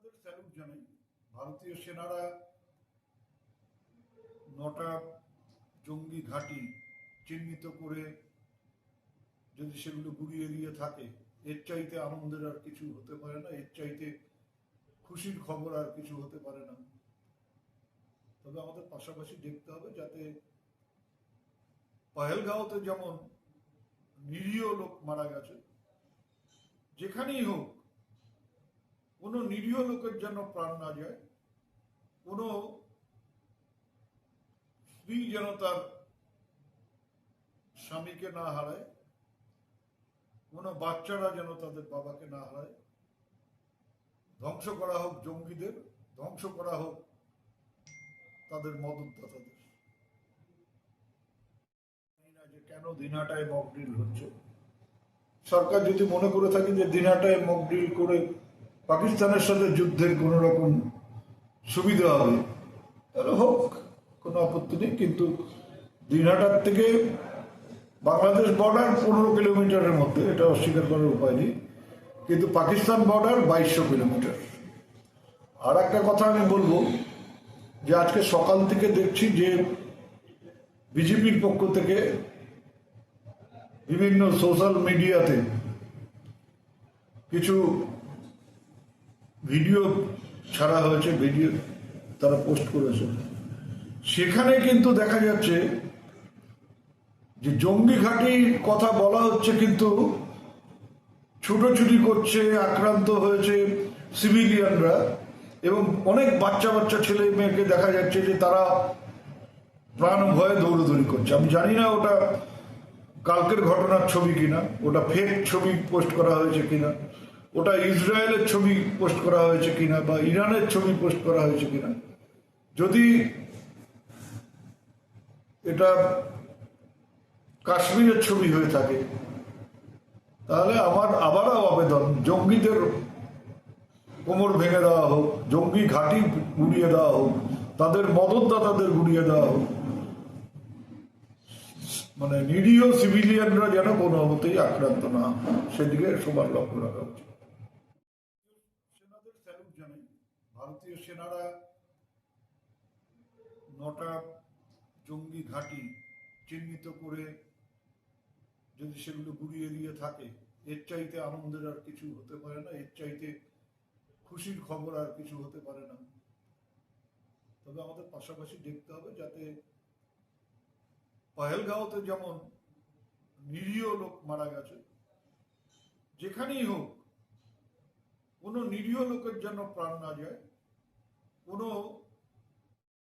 সেনাদের স্যালুট জানাই ভারতীয় সেনারা নটা জঙ্গি ঘাঁটি চিহ্নিত করে যদি সেগুলো গুড়িয়ে দিয়ে থাকে, এর চাইতে আনন্দের আর কিছু হতে পারে না, এর চাইতে খুশির খবর আর কিছু হতে পারে না। তবে আমাদের পাশাপাশি দেখতে হবে যাতে পহেলগাঁওতে যেমন নিরীহ লোক মারা গেছে, যেখানেই হোক কোনো নিরীহ লোকের জন্য প্রাণ না যায়, কোনো স্ত্রী যেন তার স্বামীকে না হারায়, কোনো বাচ্চারা যেন তাদের বাবাকে না হারায়। ধ্বংস করা হোক জঙ্গিদের, ধ্বংস করা হোক তাদের মদতদাতাদের। যে কেন দিনাটায় মক ড্রিল হচ্ছে। সরকার যদি মনে করে থাকে যে দিনাটায় মক ড্রিল করে পাকিস্তানের সাথে যুদ্ধের কোন রকম সুবিধা হবে, তাহলে হোক, কোনো আপত্তি নেই, কিন্তু দিনহাটার থেকে বাংলাদেশ বর্ডার পনেরো কিলোমিটারের মধ্যে, এটা অস্বীকার করার উপায় নেই, কিন্তু পাকিস্তান বর্ডার বাইশশো কিলোমিটার। আর একটা কথা আমি বলব, যে আজকে সকাল থেকে দেখছি যে বিজেপির পক্ষ থেকে বিভিন্ন সোশ্যাল মিডিয়াতে কিছু ভিডিও ছাড়া হয়েছে, ভিডিও তারা পোস্ট করেছে। সেখানে কিন্তু দেখা যাচ্ছে যে জঙ্গি ঘাটির কথা বলা হচ্ছে কিন্তু ছুটোছুটি করছে, আক্রান্ত হয়েছে সিভিলিয়ানরা এবং অনেক বাচ্চা বাচ্চা ছেলে মেয়েকে দেখা যাচ্ছে যে তারা প্রাণ ভয়ে দৌড়দৌড়ি করছে। আমি জানি না ওটা কালকের ঘটনার ছবি কিনা, ওটা ফেক ছবি পোস্ট করা হয়েছে কিনা। ওটা ইসরায়েলের ছবি পোস্ট করা হয়েছে কিনা বা ইরানের ছবি পোস্ট করা হয়েছে কিনা। যদি এটা কাশ্মীরের ছবি হয়ে থাকে, তাহলে আমার আবারও আবেদন, জঙ্গিদের কোমর ভেঙে দেওয়া হোক, জঙ্গি ঘাঁটি গুড়িয়ে দেওয়া হোক, তাদের মদতদাতাদের গুড়িয়ে দেওয়া হোক মানে নিরীহ সিভিলিয়ানরা যেন কোনো মতেই আক্রান্ত না সেদিকে সবার লক্ষ্য রাখা উচিত। সেনাদের স্যালুট জানাই ভারতীয় সেনারা নটা জঙ্গি ঘাঁটি চিহ্নিত করে যদি সেগুলো গুড়িয়ে দিয়ে থাকে, এর চাইতে আনন্দের আর কিছু হতে পারে না, এর চাইতে খুশির খবর আর কিছু হতে পারে না। তবে আমাদের পাশাপাশি দেখতে হবে যাতে পহেলগাঁওতে যেমন নিরীহ লোক মারা গেছে, যেখানেই হোক নিরীহ লোকের জন্য প্রাণ না যায় কোনো